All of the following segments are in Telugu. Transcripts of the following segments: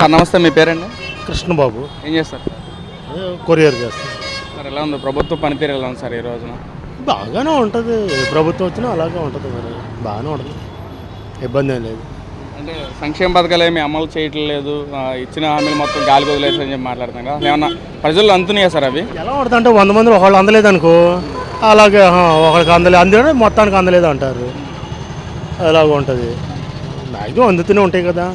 సార్ నమస్తే మీ పేరండి? కృష్ణబాబు. ఏం చేస్తారు? కొరియర్ చేస్తాం సార్ ఎలా ఉంది? ప్రభుత్వ పనితీరు ఎలా ఉంది సార్ ఈ రోజున? బాగానే ఉంటుంది. ప్రభుత్వం వచ్చినా అలాగే ఉంటుంది మరి. బాగానే ఉంటుంది. ఇబ్బంది ఏం లేదు. అంటే సంక్షేమ పథకాలు ఏమి అమలు చేయట్లేదు ఆ, ఇచ్చిన హామీలు మొత్తం గాలి వదిలేసి అని చెప్పి మాట్లాడుతున్నాం కదా. ఏమన్నా ప్రజల్లో అందుతున్నాయా సార్ అవి? ఎలా ఉంటుంది అంటే వంద మంది ఒకళ్ళు అందలేదు అనుకో అలాగే ఆహా, ఒకళ్ళకి అందలేదు అందలేదు మొత్తానికి అందలేదు అంటారు. అలాగ ఉంటుంది. మ్యాక్సిమం అందుతూనే ఉంటాయి కదా.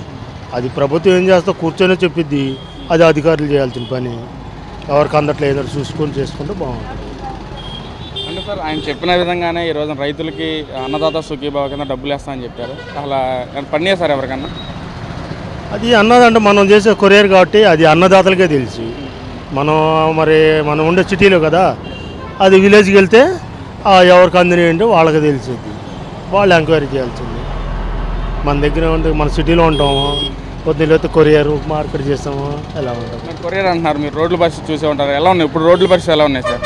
అది ప్రభుత్వం ఏం చేస్తా కూర్చొని చెప్పిద్ది. అది అధికారులు చేయాల్సిన పని. ఎవరికి అందట్లేదు చూసుకొని చేసుకుంటే బాగుంటుంది. అంటే సార్ ఆయన చెప్పిన విధంగానే ఈ రోజున రైతులకి అన్నదాత సుఖీభావ కింద డబ్బులు వేస్తామని చెప్పారు. అసలు పని సార్ ఎవరికన్నా? అది అన్నదంటే మనం చేసే కొరియర్ కాబట్టి అది అన్నదాతలకే తెలుసు. మనం మరి మనం ఉండే సిటీలో కదా అది విలేజ్కి వెళ్తే ఎవరికి అందిన ఏంటో వాళ్ళకి తెలిసింది వాళ్ళు ఎంక్వైరీ చేయాల్సింది. మన దగ్గర ఉంటే మన సిటీలో ఉంటాము లేకపోతే కొరియర్ మార్కెట్ చేస్తాము ఎలా ఉంటుంది కొరియర్ అంటున్నారు మీరు రోడ్ల పరిస్థితి చూసే ఉంటారు. ఎలా ఉన్నాయి? ఇప్పుడు రోడ్ల పరిస్థితి ఎలా ఉన్నాయి సార్?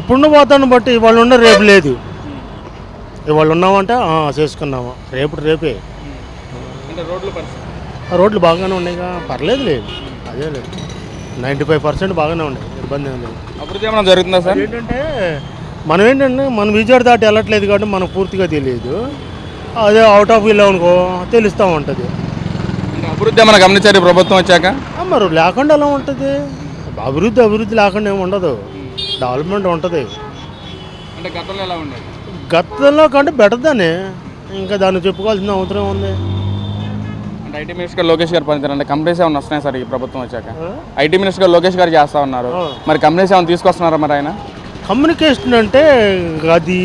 ఇప్పుడున్న వాతావరణం బట్టి ఇవాళ ఉన్న రేపు లేదు. ఇవాళ ఉన్నామంటే చేసుకున్నాము. రేపు రేపే. అంటే రోడ్ల పరిస్థితి. రోడ్లు బాగానే ఉన్నాయిగా పర్లేదు లేదు. అదే లేదు. నైంటీ ఫైవ్ పర్సెంట్ బాగానే ఉన్నాయి. ఇబ్బంది ఏం లేదు. అభివృద్ధి ఏమైనా జరుగుతుందా సార్? ఏంటంటే మనం ఏంటంటే మనం విజయవాడ దాటి వెళ్ళట్లేదు కాబట్టి మనకు పూర్తిగా తెలియదు. అదే అవుట్ ఆఫ్ వెళ్ళాం అనుకో తెలుస్తూ ఉంటుంది. అభివృద్ధి ఏమైనా గమనించారు ప్రభుత్వం వచ్చాక? మరి లేకుండా ఎలా ఉంటుంది? అభివృద్ధి అభివృద్ధి లేకుండా ఏమి ఉండదు. డెవలప్మెంట్ ఉంటుంది. అంటే గతంలో ఎలా ఉండేది? గతంలో కంటే బెటర్ దానే ఇంకా దాన్ని చెప్పుకోవాల్సిన అవసరం ఉంది. అంటే ఐటీ మినిస్టర్ లోకేష్ గారు అంటే కంపెనీస్ ఏమైనా వస్తున్నాయి సార్ ఈ ప్రభుత్వం వచ్చాక? ఐటీ మినిస్టర్ లోకేష్ గారు చేస్తా ఉన్నారు. మరి కంపెనీస్ ఏమైనా తీసుకొస్తున్నారా మరి ఆయన? కమ్యూనికేషన్ అంటే అది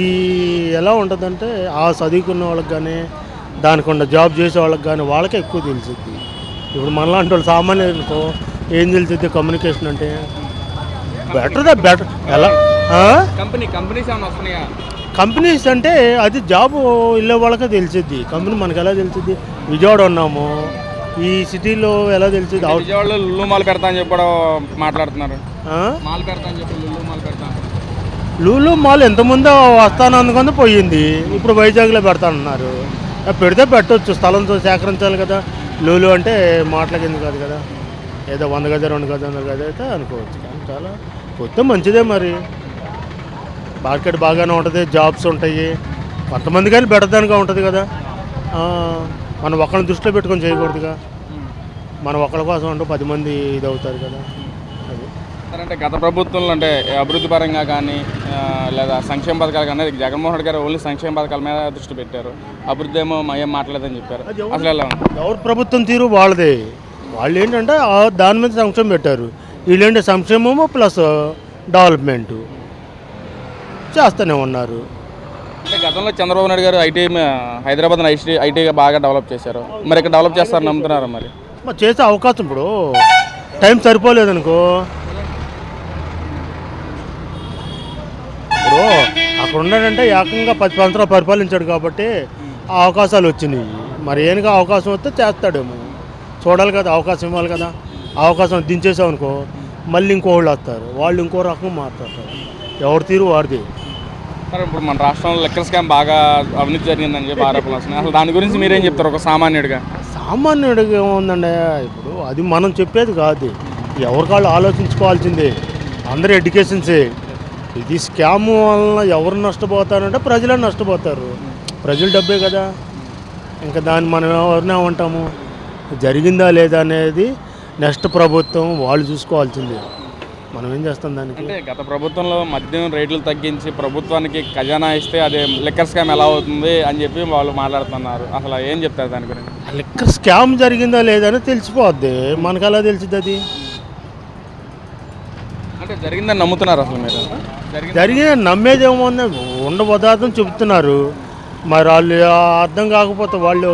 ఎలా ఉంటుందంటే ఆ చదువుకున్న వాళ్ళకి కానీ దానికి ఉన్న జాబ్ చేసే వాళ్ళకి కానీ వాళ్ళకే ఎక్కువ తెలిసిద్ది. ఇప్పుడు మనలాంటి వాళ్ళు సామాన్యులకు ఏం తెలిసిద్ది కమ్యూనికేషన్ అంటే? బెటర్ దా బెటర్. ఎలా? కంపెనీ కంపెనీస్ కంపెనీస్ అంటే అది జాబ్ వెళ్ళే వాళ్ళకే తెలిసిద్ది. కంపెనీ మనకు ఎలా తెలిసిద్ది? విజయవాడ ఉన్నాము. ఈ సిటీలో ఎలా తెలిసిద్ది? అవుట్ విజయవాడలో లుల్లు మాల్ పెడతా అని చెప్పి కూడా మాట్లాడుతున్నారు? మాల్ పెడతా అని చెప్పి లుల్లు మాల్ పెడతా. లూలు మాల్ ముందో వస్తాను అందుకొని పోయింది. ఇప్పుడు వైజాగ్లో పెడతానన్నారు. పెడితే పెట్టవచ్చు స్థలంతో సేకరించాలి కదా. లూలు అంటే మాటలకి ఎందుకు కాదు కదా. ఏదో వంద గది రెండు గది వంద గది అయితే అనుకోవచ్చు కానీ చాలా కొత్త మంచిదే మరి. మార్కెట్ బాగానే ఉంటుంది జాబ్స్ ఉంటాయి. కొంతమంది కానీ పెడదానిగా ఉంటుంది కదా. మనం ఒకరిని దృష్టిలో పెట్టుకొని చేయకూడదుగా. మనం ఒకళ్ళ కోసం అంటూ పది మంది ఇది అవుతారు కదా. అంటే గత ప్రభుత్వంలో అంటే అభివృద్ధి పరంగా కానీ లేదా సంక్షేమ పథకాలు కానీ జగన్మోహన్ రెడ్డి గారు ఓన్లీ సంక్షేమ పథకాల మీద దృష్టి పెట్టారు. అభివృద్ధి ఏమో ఏం మాట్లాడదని చెప్పారు. అసలు ఎలా ఎవరు ప్రభుత్వం తీరు వాళ్ళదే. వాళ్ళు ఏంటంటే దాని మీద సంక్షేమం పెట్టారు. వీళ్ళేంటి సంక్షేమము ప్లస్ డెవలప్మెంట్. చేస్తూనే ఉన్నారు. అంటే గతంలో చంద్రబాబు నాయుడు గారు ఐటీ హైదరాబాద్ ఐటీ ఐటీగా బాగా డెవలప్ చేశారు. మరి ఇక్కడ డెవలప్ చేస్తారని నమ్ముతున్నారు మరి? మరి చేసే అవకాశం ఇప్పుడు టైం సరిపోలేదనుకో. ఇప్పుడు అక్కడ ఉన్నాడంటే ఏకంగా పది సంవత్సరాలు పరిపాలించాడు కాబట్టి ఆ అవకాశాలు వచ్చినాయి. మరి ఏనుగా అవకాశం వస్తే చేస్తాడేమో. చూడాలి కదా అవకాశం ఇవ్వాలి కదా. అవకాశం దించేసామనుకో మళ్ళీ ఇంకోళ్ళు వస్తారు. వాళ్ళు ఇంకో రకం మాట్లాడతారు. ఎవరి తీరు వాడిది సార్ ఇప్పుడు మన రాష్ట్రంలో లెక్కర్ స్కామ్ బాగా అవినీతి జరిగిందని చెప్పి ఆరోపణలు వస్తున్నాయి. అసలు దాని గురించి మీరేం చెప్తారు ఒక సామాన్యుడిగా? సామాన్యుడికి ఏముందండి? ఇప్పుడు అది మనం చెప్పేది కాదు. ఎవరికాళ్ళు ఆలోచించుకోవాల్సిందే. అందరూ ఎడ్యుకేషన్సే. ఇది స్కామ్ వలన ఎవరు నష్టపోతారంటే ప్రజలే నష్టపోతారు. ప్రజల డబ్బే కదా. ఇంకా దాన్ని మనం ఎవరినే ఉంటాము జరిగిందా లేదా అనేది నెక్స్ట్ ప్రభుత్వం వాళ్ళు చూసుకోవాల్సిందే. మనం ఏం చేస్తాం దానికి? అంటే గత ప్రభుత్వంలో మద్యం రేట్లు తగ్గించి ప్రభుత్వానికి ఖజానా ఇస్తే అదే లెక్కర్ స్కామ్ ఎలా అవుతుంది అని చెప్పి వాళ్ళు మాట్లాడుతున్నారు. అసలు ఏం చెప్తారు దాని గురించి? లెక్క స్కామ్ జరిగిందా లేదా అని తెలిసిపోద్ది. మనకు ఎలా తెలిసింది అది? అంటే జరిగిందని నమ్ముతున్నారు అసలు మీరు? జరిగిన నమ్మేది ఏముంది ఉండ పదార్థం చెబుతున్నారు. మరి వాళ్ళు అర్థం కాకపోతే వాళ్ళు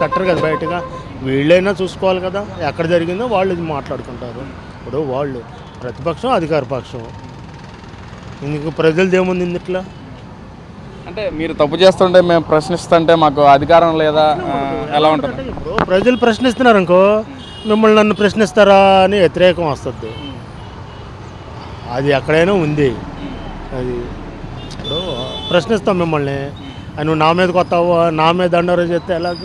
పెట్టరు కదా బయటగా. వీళ్ళైనా చూసుకోవాలి కదా ఎక్కడ జరిగిందో వాళ్ళు ఇది మాట్లాడుకుంటారు. ఇప్పుడు వాళ్ళు ప్రతిపక్షం అధికార పక్షం. ఇందుకు ప్రజలది ఏముంది ఇందుట్లో? అంటే మీరు తప్పు చేస్తుంటే మేము ప్రశ్నిస్తుంటే మాకు అధికారం లేదా ఎలా ఉంటుంది? ఇప్పుడు ప్రజలు ప్రశ్నిస్తున్నారు అనుకో మిమ్మల్ని నన్ను ప్రశ్నిస్తారా అని వ్యతిరేకం వస్తుంది. అది ఎక్కడైనా ఉంది. అది ఇప్పుడు ప్రశ్నిస్తాం మిమ్మల్ని. నువ్వు నా మీదకి వస్తావు? నా మీద దండోరా చేస్తే ఎలాగ?